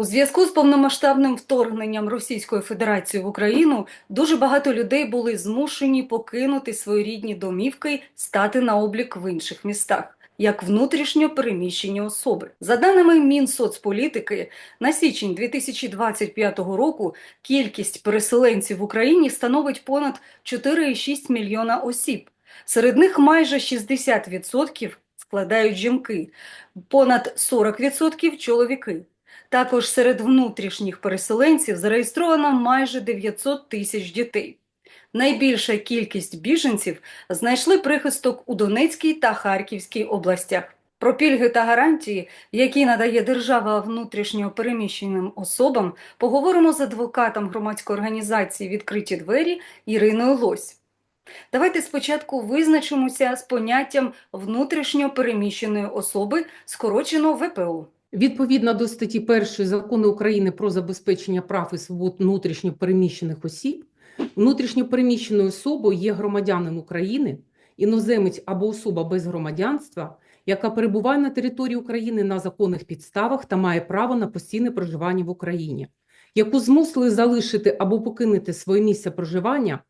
У зв'язку з повномасштабним вторгненням Російської Федерації в Україну дуже багато людей були змушені покинути свої рідні домівки, стати на облік в інших містах, як внутрішньо переміщені особи. За даними Мінсоцполітики, на січень 2025 року кількість переселенців в Україні становить понад 4,6 мільйона осіб. Серед них майже 60% складають жінки, понад 40% – чоловіки. Також серед внутрішніх переселенців зареєстровано майже 900 тисяч дітей. Найбільша кількість біженців знайшли прихисток у Донецькій та Харківській областях. Про пільги та гарантії, які надає держава внутрішньо переміщеним особам, поговоримо з адвокатом громадської організації Відкриті двері Іриною Лось. Давайте спочатку визначимося з поняттям внутрішньо переміщеної особи, скорочено ВПО. Відповідно до статті 1 Закону України про забезпечення прав і свобод внутрішньо переміщених осіб, внутрішньо переміщеною особою є громадянин України, іноземець або особа без громадянства, яка перебуває на території України на законних підставах та має право на постійне проживання в Україні, яку змусили залишити або покинути своє місце проживання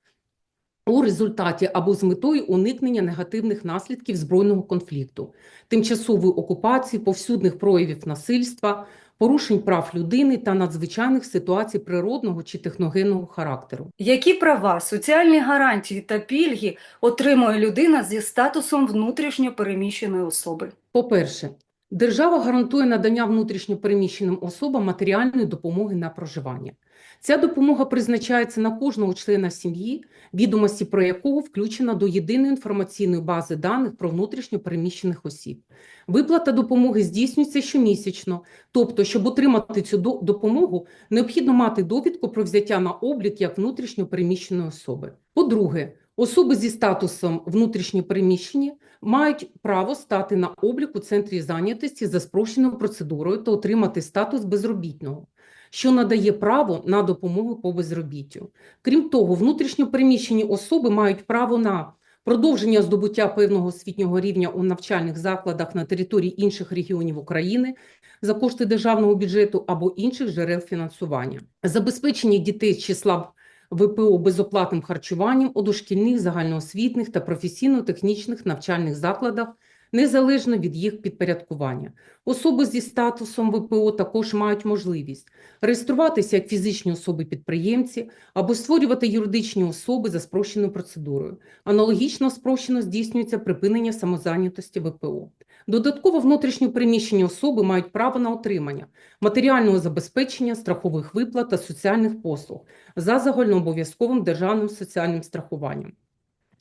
у результаті або з метою уникнення негативних наслідків збройного конфлікту, тимчасової окупації, повсюдних проявів насильства, порушень прав людини та надзвичайних ситуацій природного чи техногенного характеру. Які права, соціальні гарантії та пільги отримує людина зі статусом внутрішньо переміщеної особи? По-перше, держава гарантує надання внутрішньо переміщеним особам матеріальної допомоги на проживання. Ця допомога призначається на кожного члена сім'ї, відомості про якого включена до єдиної інформаційної бази даних про внутрішньо переміщених осіб. Виплата допомоги здійснюється щомісячно, тобто, щоб отримати цю допомогу, необхідно мати довідку про взяття на облік як внутрішньо переміщеної особи. По-друге, особи зі статусом внутрішньо переміщені мають право стати на облік у центрі зайнятості за спрощеною процедурою та отримати статус безробітного що надає право на допомогу по безробіттю. Крім того, внутрішньо переміщені особи мають право на продовження здобуття певного освітнього рівня у навчальних закладах на території інших регіонів України за кошти державного бюджету або інших джерел фінансування, забезпечення дітей з числа ВПО безоплатним харчуванням у дошкільних, загальноосвітних та професійно-технічних навчальних закладах незалежно від їх підпорядкування. Особи зі статусом ВПО також мають можливість реєструватися як фізичні особи-підприємці або створювати юридичні особи за спрощеною процедурою. Аналогічно спрощено здійснюється припинення самозайнятості ВПО. Додатково внутрішньо переміщені особи мають право на отримання матеріального забезпечення, страхових виплат та соціальних послуг за загальнообов'язковим державним соціальним страхуванням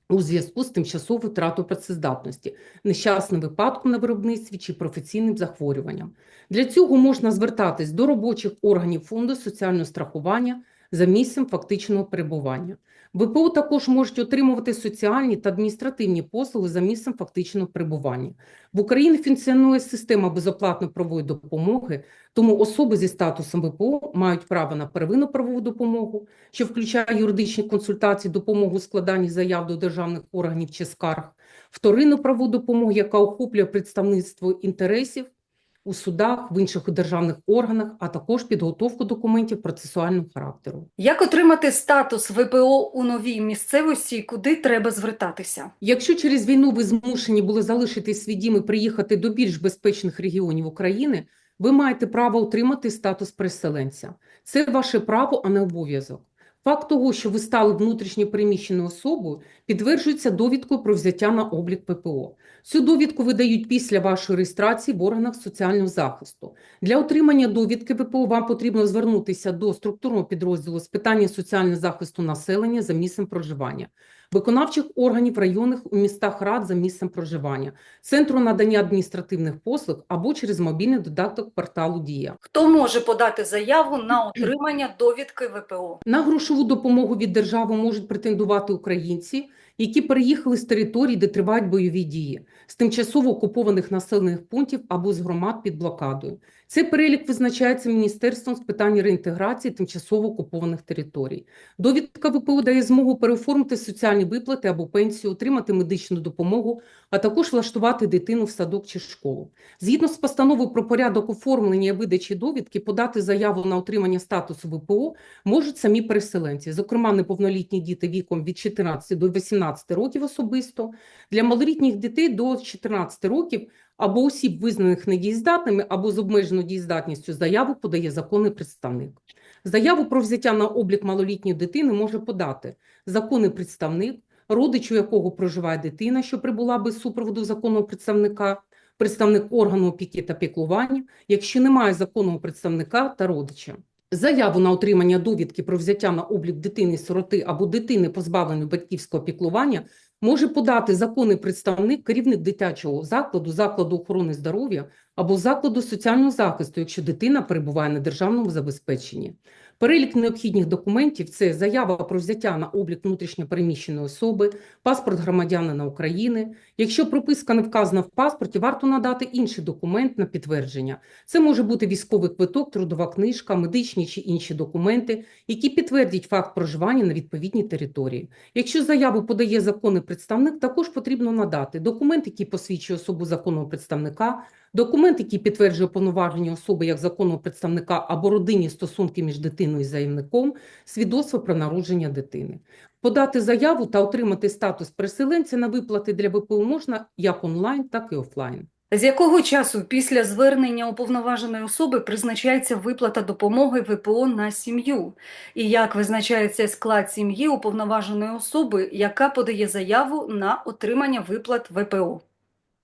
у зв'язку з тимчасовою втратою працездатності, нещасним випадком на виробництві чи професійним захворюванням. Для цього можна звертатись до робочих органів Фонду соціального страхування за місцем фактичного перебування. ВПО також можуть отримувати соціальні та адміністративні послуги за місцем фактичного перебування. В Україні функціонує система безоплатної правової допомоги, тому особи зі статусом ВПО мають право на первинну правову допомогу, що включає юридичні консультації, допомогу у складанні заяв до державних органів чи скарг, вторинну правову допомогу, яка охоплює представництво інтересів у судах, в інших державних органах, а також підготовку документів процесуального характеру. Як отримати статус ВПО у новій місцевості і куди треба звертатися? Якщо через війну ви змушені були залишити свій дім і приїхати до більш безпечних регіонів України, ви маєте право отримати статус переселенця. Це ваше право, а не обов'язок. Факт того, що ви стали внутрішньо переміщеною особою, підтверджується довідкою про взяття на облік ППО. Цю довідку видають після вашої реєстрації в органах соціального захисту. Для отримання довідки ППО вам потрібно звернутися до структурного підрозділу з питання соціального захисту населення за місцем проживання, виконавчих органів районних у містах рад за місцем проживання, центру надання адміністративних послуг або через мобільний додаток порталу Дія. Хто може подати заяву на отримання довідки ВПО? На грошову допомогу від держави можуть претендувати українці, які переїхали з територій, де тривають бойові дії, з тимчасово окупованих населених пунктів або з громад під блокадою. Цей перелік визначається Міністерством з питань реінтеграції тимчасово окупованих територій. Довідка ВПО дає змогу переоформити соціальні виплати або пенсію, отримати медичну допомогу, а також влаштувати дитину в садок чи школу. Згідно з постановою про порядок оформлення і видачі довідки, подати заяву на отримання статусу ВПО можуть самі переселенці, зокрема неповнолітні діти віком від 14 до 18 років особисто, для малолітніх дітей до 14 років або осіб, визнаних недієздатними або з обмеженою дієздатністю, заяву подає законний представник. Заяву про взяття на облік малолітньої дитини може подати законний представник, родич, у якого проживає дитина, що прибула без супроводу законного представника, представник органу опіки та піклування, якщо немає законного представника та родича. Заяву на отримання довідки про взяття на облік дитини-сироти або дитини, позбавленої батьківського піклування, може подати законний представник, керівник дитячого закладу, закладу охорони здоров'я або закладу соціального захисту, якщо дитина перебуває на державному забезпеченні. Перелік необхідних документів – це заява про взяття на облік внутрішньопереміщеної особи, паспорт громадянина України. Якщо прописка не вказана в паспорті, варто надати інший документ на підтвердження. Це може бути військовий квиток, трудова книжка, медичні чи інші документи, які підтвердять факт проживання на відповідній території. Якщо заяву подає законний представник, також потрібно надати документ, який посвідчує особу законного представника, документ, який підтверджує повноваження особи як законного представника або родинні стосунки між дитиною і заявником, свідоцтво про народження дитини. Подати заяву та отримати статус переселенця на виплати для ВПО можна як онлайн, так і офлайн. З якого часу після звернення уповноваженої особи призначається виплата допомоги ВПО на сім'ю? І як визначається склад сім'ї уповноваженої особи, яка подає заяву на отримання виплат ВПО?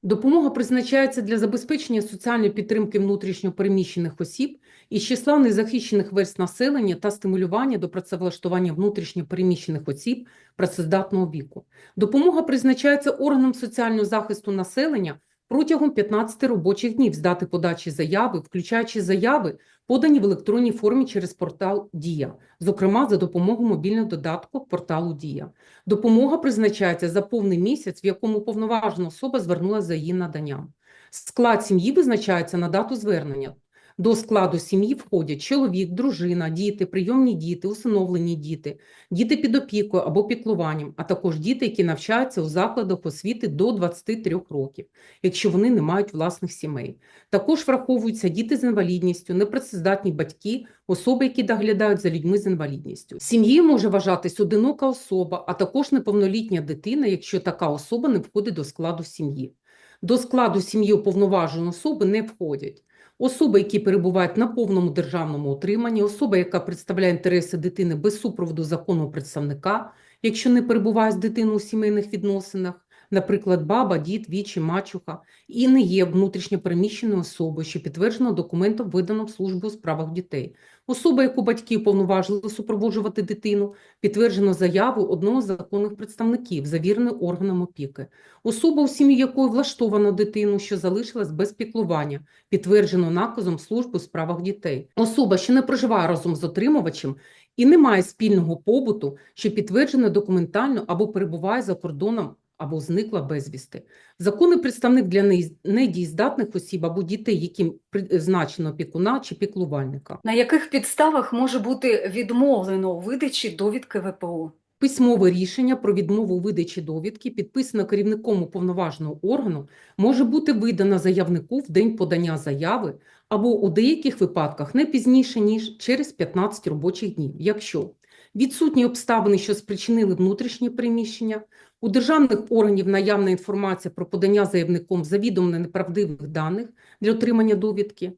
Допомога призначається для забезпечення соціальної підтримки внутрішньопереміщених осіб із числа незахищених верств населення та стимулювання до працевлаштування внутрішньопереміщених осіб працездатного віку. Допомога призначається органам соціального захисту населення протягом 15 робочих днів з дати подачі заяви, включаючи заяви, подані в електронній формі через портал Дія, зокрема за допомогою мобільного додатку порталу Дія. Допомога призначається за повний місяць, в якому повноважена особа звернулася за її наданням. Склад сім'ї визначається на дату звернення. До складу сім'ї входять чоловік, дружина, діти, прийомні діти, усиновлені діти, діти під опікою або піклуванням, а також діти, які навчаються у закладах освіти до 23 років, якщо вони не мають власних сімей. Також враховуються діти з інвалідністю, непрацездатні батьки, особи, які доглядають за людьми з інвалідністю. Сім'єю може вважатись одинока особа, а також неповнолітня дитина, якщо така особа не входить до складу сім'ї. До складу сім'ї уповноваженої особи не входять особи, які перебувають на повному державному утриманні, особа, яка представляє інтереси дитини без супроводу законного представника, якщо не перебуває з дитиною у сімейних відносинах, наприклад, баба, дід, вічі, мачуха, і не є внутрішньопереміщеною особою, що підтверджено документом, виданим в службу у справах дітей. Особа, яку батьки уповноважили супроводжувати дитину, підтверджено заяву одного з законних представників, завіреної органом опіки. Особа, у сім'ї якої влаштовано дитину, що залишилась без піклування, підтверджено наказом служби у справах дітей. Особа, що не проживає разом з отримувачем і не має спільного побуту, що підтверджено документально або перебуває за кордоном або зникла безвісти. Законний представник для недієздатних осіб або дітей, яким призначено опікуна чи піклувальника. На яких підставах може бути відмовлено у видачі довідки ВПО? Письмове рішення про відмову видачі довідки, підписане керівником уповноваженого органу, може бути видано заявнику в день подання заяви або у деяких випадках не пізніше, ніж через 15 робочих днів, якщо відсутні обставини, що спричинили внутрішнє приміщення, у державних органів наявна інформація про подання заявником завідомо неправдивих даних для отримання довідки,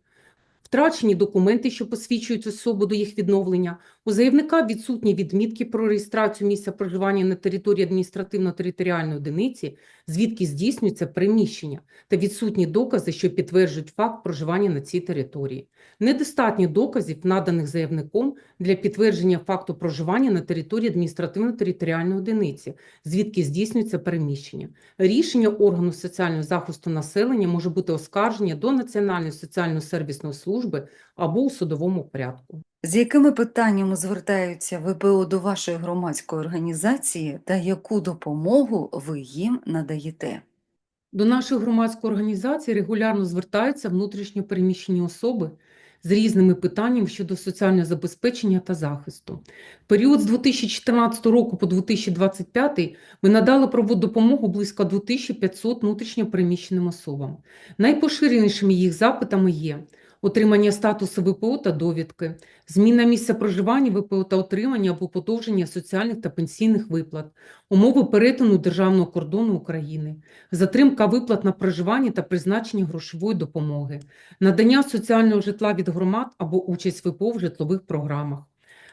втрачені документи, що посвідчують особу до їх відновлення, у заявника відсутні відмітки про реєстрацію місця проживання на території адміністративно-територіальної одиниці, звідки здійснюється переміщення, та відсутні докази, що підтверджують факт проживання на цій території. Недостатньо доказів, наданих заявником для підтвердження факту проживання на території адміністративно-територіальної одиниці, звідки здійснюється переміщення. Рішення органу соціального захисту населення може бути оскарження до Національної соціально-сервісної служби або у судовому порядку. З якими питаннями звертаються ВПО до вашої громадської організації та яку допомогу ви їм надаєте? До нашої громадської організації регулярно звертаються внутрішньо переміщені особи з різними питаннями щодо соціального забезпечення та захисту. В період з 2014 року по 2025 ми надали правову допомогу близько 2500 внутрішньо переміщеним особам. Найпоширенішими їх запитами є отримання статусу ВПО та довідки, зміна місця проживання ВПО та отримання або подовження соціальних та пенсійних виплат, умови перетину державного кордону України, затримка виплат на проживання та призначення грошової допомоги, надання соціального житла від громад або участь ВПО в житлових програмах,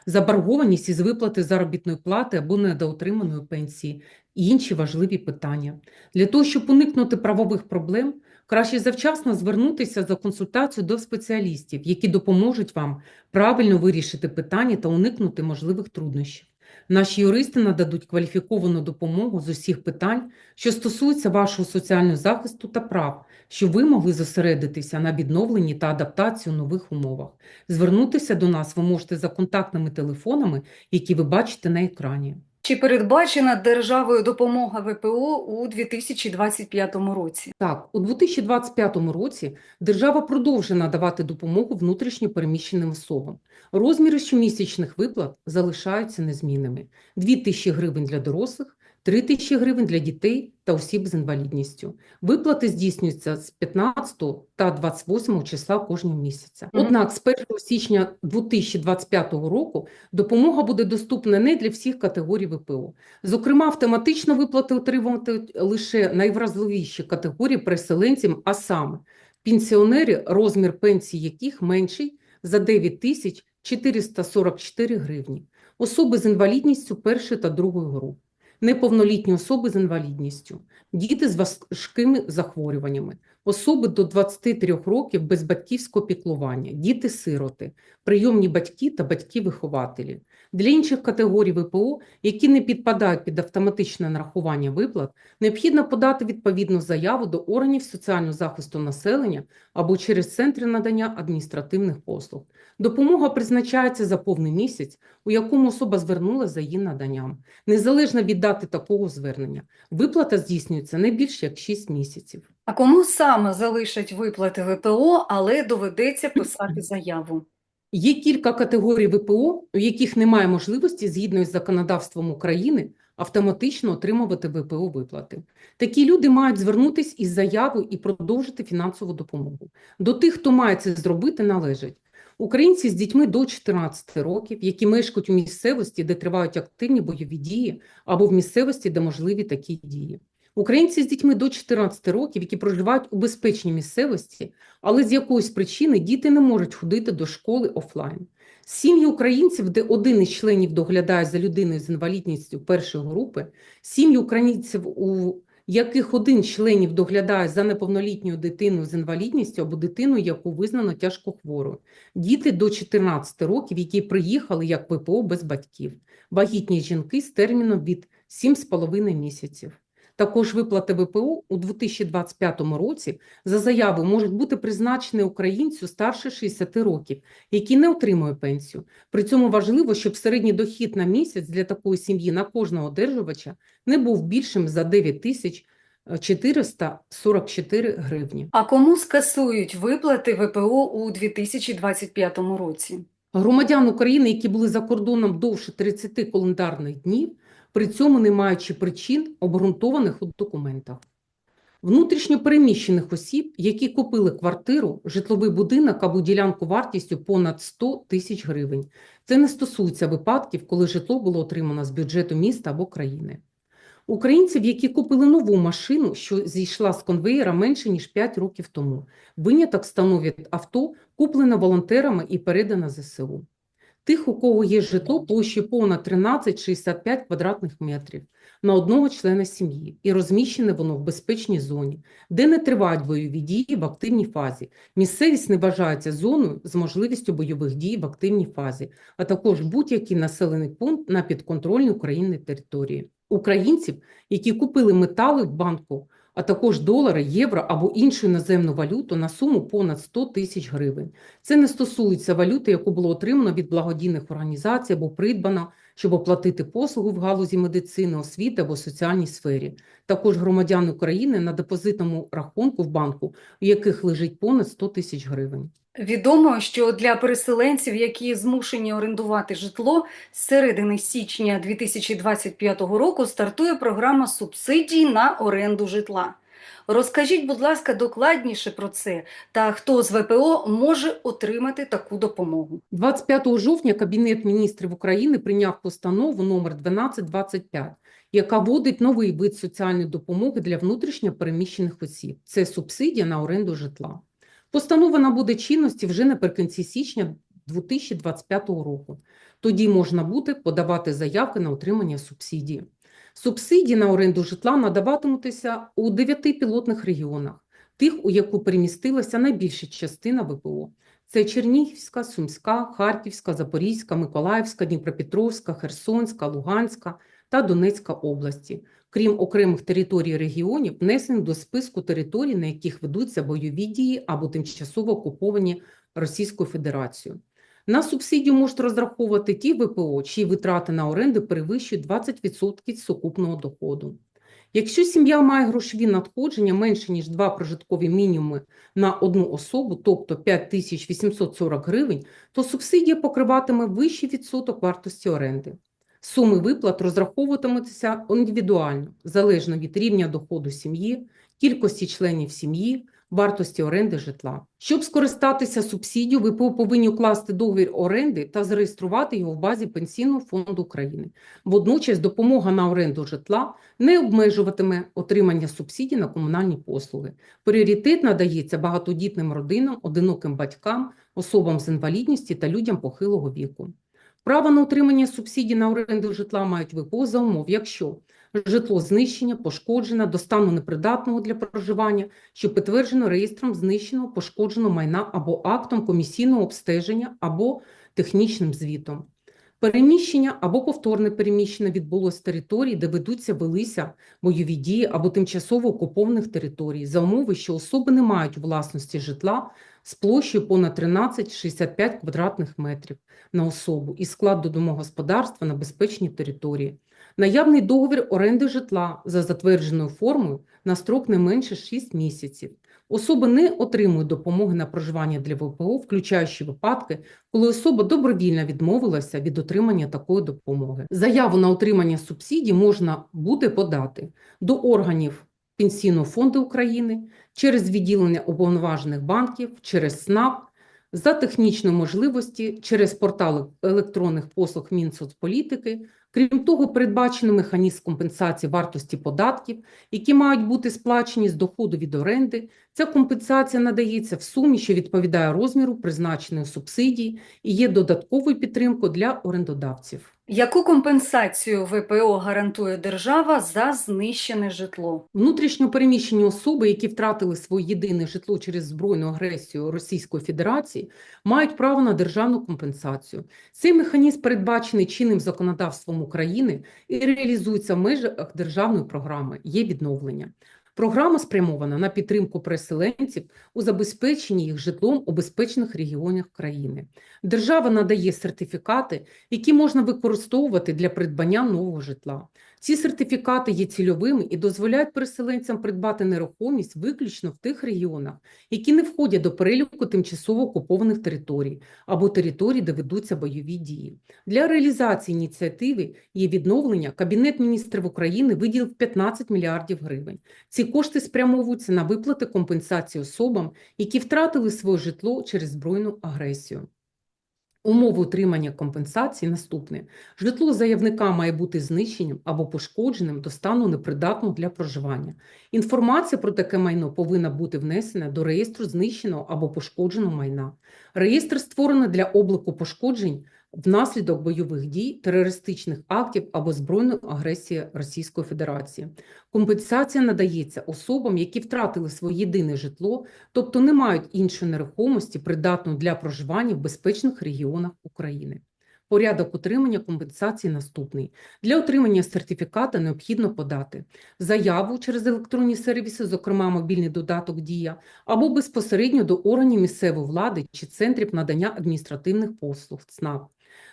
заборгованість із виплати заробітної плати або недоотриманої пенсії і інші важливі питання. Для того, щоб уникнути правових проблем, краще завчасно звернутися за консультацією до спеціалістів, які допоможуть вам правильно вирішити питання та уникнути можливих труднощів. Наші юристи нададуть кваліфіковану допомогу з усіх питань, що стосуються вашого соціального захисту та прав, щоб ви могли зосередитися на відновленні та адаптації у нових умовах. Звернутися до нас ви можете за контактними телефонами, які ви бачите на екрані. Чи передбачена державою допомога ВПО у 2025 році? Так, у 2025 році держава продовжує надавати допомогу внутрішньо переміщеним особам. Розміри щомісячних виплат залишаються незмінними: 2 тисячі гривень для дорослих, 3 тисячі гривень для дітей та осіб з інвалідністю. Виплати здійснюються з 15 та 28 числа кожного місяця. Однак з 1 січня 2025 року допомога буде доступна не для всіх категорій ВПО. Зокрема, автоматично виплати отримувати лише найвразливіші категорії переселенцям, а саме пенсіонери, розмір пенсії яких менший за 9 тисяч 444 гривні, особи з інвалідністю першої та другої груп, неповнолітні особи з інвалідністю, діти з важкими захворюваннями, особи до 23 років без батьківського піклування, діти-сироти, прийомні батьки та батьки-вихователі. Для інших категорій ВПО, які не підпадають під автоматичне нарахування виплат, необхідно подати відповідну заяву до органів соціального захисту населення або через центри надання адміністративних послуг. Допомога призначається за повний місяць, у якому особа звернулася за її наданням, незалежно від дати такого звернення. Виплата здійснюється не більше як 6 місяців. А кому саме залишать виплати ВПО, але доведеться писати заяву? Є кілька категорій ВПО, у яких немає можливості згідно із законодавством України автоматично отримувати ВПО виплати. Такі люди мають звернутися із заявою і продовжити фінансову допомогу. До тих, хто має це зробити, належать українці з дітьми до 14 років, які мешкають у місцевості, де тривають активні бойові дії, або в місцевості, де можливі такі дії. Українці з дітьми до 14 років, які проживають у безпечній місцевості, але з якоїсь причини діти не можуть ходити до школи офлайн. Сім'ї українців, де один із членів доглядає за людиною з інвалідністю першої групи, сім'ї українців, у яких один з членів доглядає за неповнолітньою дитиною з інвалідністю або дитиною, яку визнано тяжкохворою, діти до 14 років, які приїхали як ВПО без батьків, вагітні жінки з терміном від 7,5 місяців. Також виплати ВПО у 2025 році за заяву можуть бути призначені українцю старше 60 років, який не отримує пенсію. При цьому важливо, щоб середній дохід на місяць для такої сім'ї на кожного одержувача не був більшим за 9 тисяч 444 гривні. А кому скасують виплати ВПО у 2025 році? Громадян України, які були за кордоном довше 30 календарних днів, при цьому не маючи причин, обґрунтованих у документах. Внутрішньо переміщених осіб, які купили квартиру, житловий будинок або ділянку вартістю понад 100 тисяч гривень. Це не стосується випадків, коли житло було отримано з бюджету міста або країни. Українців, які купили нову машину, що зійшла з конвеєра менше, ніж 5 років тому. Виняток становить авто, куплене волонтерами і передане ЗСУ. Тих, у кого є житло площею понад 13-65 квадратних метрів на одного члена сім'ї і розміщене воно в безпечній зоні, де не тривають бойові дії в активній фазі. Місцевість не вважається зоною з можливістю бойових дій в активній фазі, а також будь-який населений пункт на підконтрольній Україні території. Українців, які купили метали в банку а також долари, євро або іншу іноземну валюту на суму понад 100 тисяч гривень. Це не стосується валюти, яку було отримано від благодійних організацій або придбано, щоб оплатити послугу в галузі медицини, освіти або соціальній сфері. Також громадян України на депозитному рахунку в банку, у яких лежить понад 100 тисяч гривень. Відомо, що для переселенців, які змушені орендувати житло, з середини січня 2025 року стартує програма субсидій на оренду житла. Розкажіть, будь ласка, докладніше про це та хто з ВПО може отримати таку допомогу. 25 жовтня Кабінет міністрів України прийняв постанову номер 1225, яка вводить новий вид соціальної допомоги для внутрішньо переміщених осіб. Це субсидія на оренду житла. Постанова набуде чинності вже наприкінці січня 2025 року. Тоді можна буде подавати заявки на отримання субсидії. Субсидії на оренду житла надаватимуться у дев'яти пілотних регіонах, тих, у яку перемістилася найбільша частина ВПО. Це Чернігівська, Сумська, Харківська, Запорізька, Миколаївська, Дніпропетровська, Херсонська, Луганська та Донецька області, крім окремих територій регіонів, внесені до списку територій, на яких ведуться бойові дії або тимчасово окуповані Російською Федерацією. На субсидію можуть розраховувати ті ВПО, чиї витрати на оренду перевищують 20% сукупного доходу. Якщо сім'я має грошові надходження менше, ніж два прожиткові мінімуми на одну особу, тобто 5840 гривень, то субсидія покриватиме вищий відсоток вартості оренди. Суми виплат розраховуватимуться індивідуально, залежно від рівня доходу сім'ї, кількості членів сім'ї, вартості оренди житла. Щоб скористатися субсидією, ВПО повинні укласти договір оренди та зареєструвати його в базі Пенсійного фонду України. Водночас допомога на оренду житла не обмежуватиме отримання субсидій на комунальні послуги. Пріоритет надається багатодітним родинам, одиноким батькам, особам з інвалідністю та людям похилого віку. Право на отримання субсидій на оренду житла мають ВПО за умов, якщо житло знищення, пошкоджене до стану непридатного для проживання, що підтверджено реєстром знищеного, пошкодженого майна або актом комісійного обстеження або технічним звітом. Переміщення або повторне переміщення відбулося з території, де ведуться велися бойові дії або тимчасово окупованих територій, за умови, що особи не мають власності житла з площею понад 13-65 квадратних метрів на особу і складу домогосподарства на безпечній території. Наявний договір оренди житла за затвердженою формою на строк не менше 6 місяців. Особи не отримують допомоги на проживання для ВПО, включаючи випадки, коли особа добровільно відмовилася від отримання такої допомоги. Заяву на отримання субсидій можна буде подати до органів Пенсійного фонду України через відділення уповноважених банків, через СНАП, за технічної можливості через портал електронних послуг Мінсоцполітики. Крім того, передбачений механізм компенсації вартості податків, які мають бути сплачені з доходу від оренди. Ця компенсація надається в сумі, що відповідає розміру призначеної субсидії і є додатковою підтримкою для орендодавців. Яку компенсацію ВПО гарантує держава за знищене житло? Внутрішньо переміщені особи, які втратили своє єдине житло через збройну агресію Російської Федерації, мають право на державну компенсацію. Цей механізм передбачений чинним законодавством України і реалізується в межах державної програми «Є відновлення». Програма спрямована на підтримку переселенців у забезпеченні їх житлом у безпечних регіонах країни. Держава надає сертифікати, які можна використовувати для придбання нового житла. Ці сертифікати є цільовими і дозволяють переселенцям придбати нерухомість виключно в тих регіонах, які не входять до переліку тимчасово окупованих територій або територій, де ведуться бойові дії. Для реалізації ініціативи є відновлення Кабінет міністрів України виділив 15 мільярдів гривень. Ці кошти спрямовуються на виплати компенсації особам, які втратили своє житло через збройну агресію. Умови отримання компенсації наступне. Житло заявника має бути знищеним або пошкодженим до стану непридатного для проживання. Інформація про таке майно повинна бути внесена до реєстру знищеного або пошкодженого майна. Реєстр створено для обліку пошкоджень внаслідок бойових дій, терористичних актів або збройної агресії Російської Федерації. Компенсація надається особам, які втратили своє єдине житло, тобто не мають іншої нерухомості, придатної для проживання в безпечних регіонах України. Порядок отримання компенсації наступний. Для отримання сертифіката необхідно подати заяву через електронні сервіси, зокрема мобільний додаток Дія, або безпосередньо до органів місцевої влади чи центрів надання адміністративних послуг ЦНАП.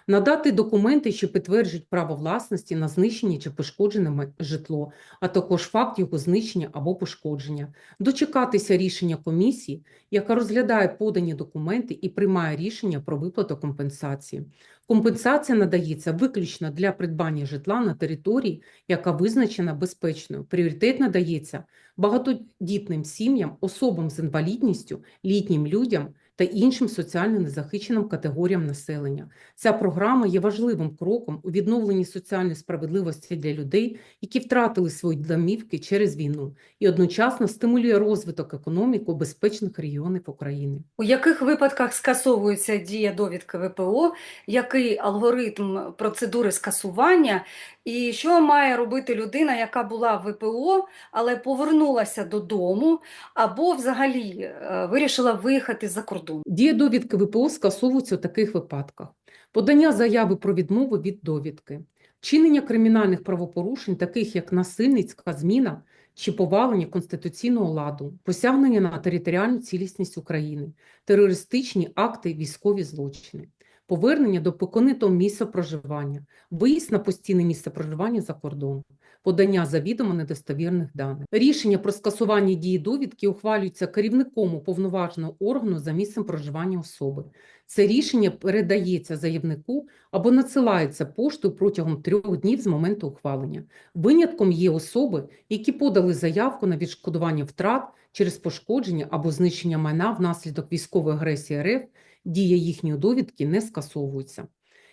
Надати документи, що підтверджують право власності на знищення чи пошкоджене житло, а також факт його знищення або пошкодження, дочекатися рішення комісії, яка розглядає подані документи і приймає рішення про виплату компенсації. Компенсація надається виключно для придбання житла на території, яка визначена безпечною. Пріоритет надається багатодітним сім'ям, особам з інвалідністю, літнім людям та іншим соціально незахищеним категоріям населення. Ця програма є важливим кроком у відновленні соціальної справедливості для людей, які втратили свої домівки через війну, і одночасно стимулює розвиток економіки безпечних регіонів України. У яких випадках скасовується дія довідки ВПО, який алгоритм процедури скасування, і що має робити людина, яка була в ВПО, але повернулася додому, або взагалі е, вирішила виїхати за кордон? Дія довідки ВПО скасовується у таких випадках: подання заяви про відмову від довідки, вчинення кримінальних правопорушень, таких як насильницька зміна чи повалення конституційного ладу, посягнення на територіальну цілісність України, терористичні акти, військові злочини, повернення до покинутого місця проживання, виїзд на постійне місце проживання за кордон. Подання завідомо недостовірних даних. Рішення про скасування дії довідки ухвалюється керівником уповноваженого органу за місцем проживання особи. Це рішення передається заявнику або надсилається поштою протягом трьох днів з моменту ухвалення. Винятком є особи, які подали заявку на відшкодування втрат через пошкодження або знищення майна внаслідок військової агресії РФ, дія їхньої довідки не скасовується.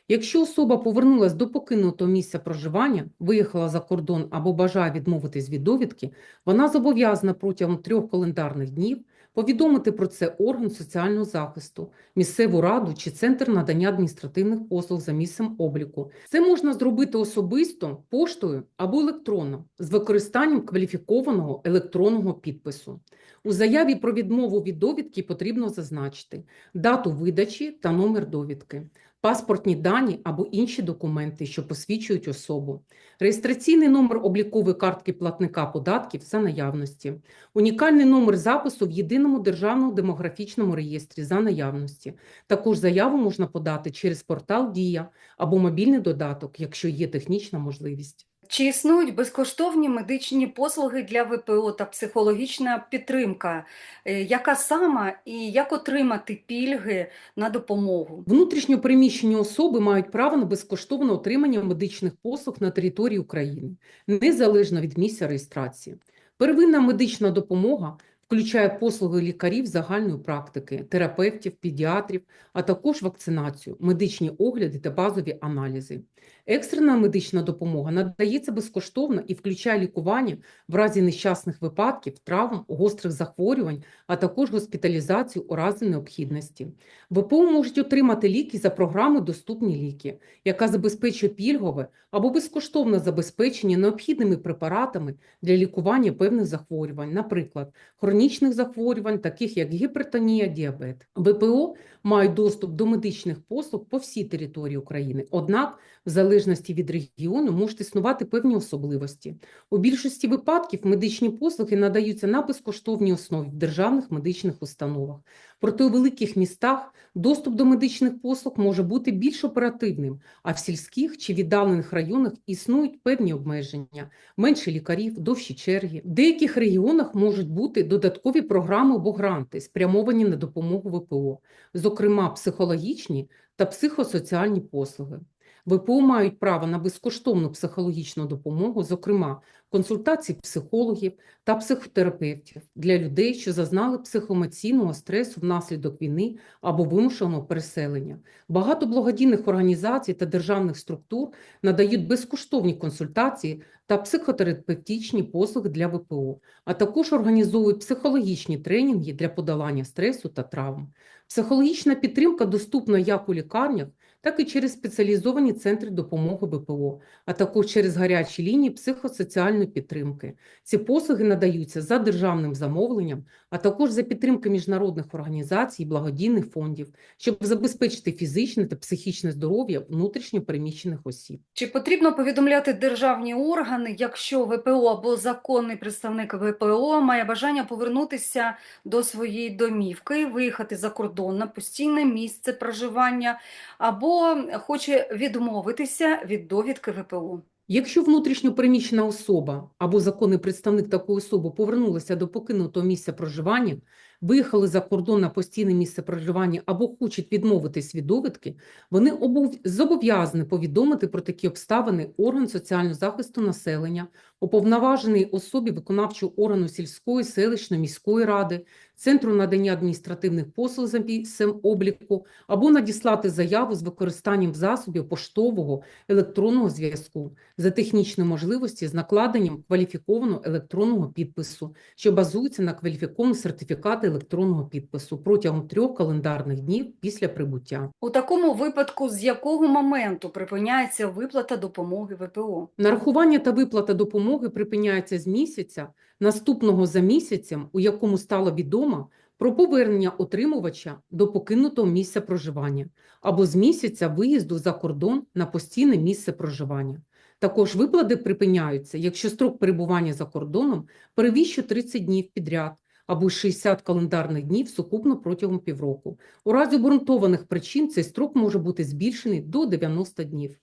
Якщо особа повернулася до покинутого місця проживання, виїхала за кордон або бажає відмовитись від довідки, вона зобов'язана протягом трьох календарних днів повідомити про це орган соціального захисту, місцеву раду чи центр надання адміністративних послуг за місцем обліку. Це можна зробити особисто, поштою або електронно з використанням кваліфікованого електронного підпису. У заяві про відмову від довідки потрібно зазначити дату видачі та номер довідки паспортні дані або інші документи, що посвідчують особу, реєстраційний номер облікової картки платника податків за наявності, унікальний номер запису в єдиному державному демографічному реєстрі за наявності. Також заяву можна подати через портал Дія або мобільний додаток, якщо є технічна можливість. Чи існують безкоштовні медичні послуги для ВПО та психологічна підтримка? Е, Яка сама і як отримати пільги на допомогу? Внутрішньо переміщені особи мають право на безкоштовне отримання медичних послуг на території України, незалежно від місця реєстрації. Первинна медична допомога включає послуги лікарів загальної практики, терапевтів, педіатрів, а також вакцинацію, медичні огляди та базові аналізи. Екстрена медична допомога надається безкоштовно і включає лікування в разі нещасних випадків, травм, гострих захворювань, а також госпіталізацію у разі необхідності. ВПО можуть отримати ліки за програмою Доступні ліки, яка забезпечує пільгове або безкоштовне забезпечення необхідними препаратами для лікування певних захворювань, наприклад, хронічних захворювань, таких як гіпертонія, діабет. ВПО мають доступ до медичних послуг по всій території України. Однак, в залежності від регіону можуть існувати певні особливості. У більшості випадків медичні послуги надаються на безкоштовній основі в державних медичних установах. Проте у великих містах доступ до медичних послуг може бути більш оперативним, а в сільських чи віддалених районах існують певні обмеження, менше лікарів, довші черги. В деяких регіонах можуть бути додаткові програми або гранти, спрямовані на допомогу ВПО, зокрема психологічні та психосоціальні послуги. ВПО мають право на безкоштовну психологічну допомогу, зокрема консультації психологів та психотерапевтів для людей, що зазнали психоемоційного стресу внаслідок війни або вимушеного переселення. Багато благодійних організацій та державних структур надають безкоштовні консультації та психотерапевтичні послуги для ВПО, а також організовують психологічні тренінги для подолання стресу та травм. Психологічна підтримка доступна як у лікарнях, так і через спеціалізовані центри допомоги ВПО, а також через гарячі лінії психосоціальної підтримки. Ці послуги надаються за державним замовленням, а також за підтримки міжнародних організацій і благодійних фондів, щоб забезпечити фізичне та психічне здоров'я внутрішньо переміщених осіб. Чи потрібно повідомляти державні органи, якщо ВПО або законний представник ВПО має бажання повернутися до своєї домівки, виїхати за кордон на постійне місце проживання, або хоче відмовитися від довідки ВПО? Якщо внутрішньо переміщена особа або законний представник такої особи повернулися до покинутого місця проживання, виїхали за кордон на постійне місце проживання або хочуть відмовитись від довідки, вони обов- зобов'язані повідомити про такі обставини орган соціального захисту населення, уповноважений особі виконавчого органу сільської, селищної, міської ради, центру надання адміністративних послуг за місцем обліку або надіслати заяву з використанням засобів поштового електронного зв'язку за технічної можливості з накладенням кваліфікованого електронного підпису, що базується на кваліфікованому сертифікаті електронного підпису протягом трьох календарних днів після прибуття. У такому випадку з якого моменту припиняється виплата допомоги ВПО? Нарахування та виплата допомоги припиняється з місяця, наступного за місяцем, у якому стало відомо про повернення отримувача до покинутого місця проживання або з місяця виїзду за кордон на постійне місце проживання. Також виплати припиняються, якщо строк перебування за кордоном перевищує 30 днів підряд або 60 календарних днів сукупно протягом півроку. У разі обґрунтованих причин цей строк може бути збільшений до 90 днів.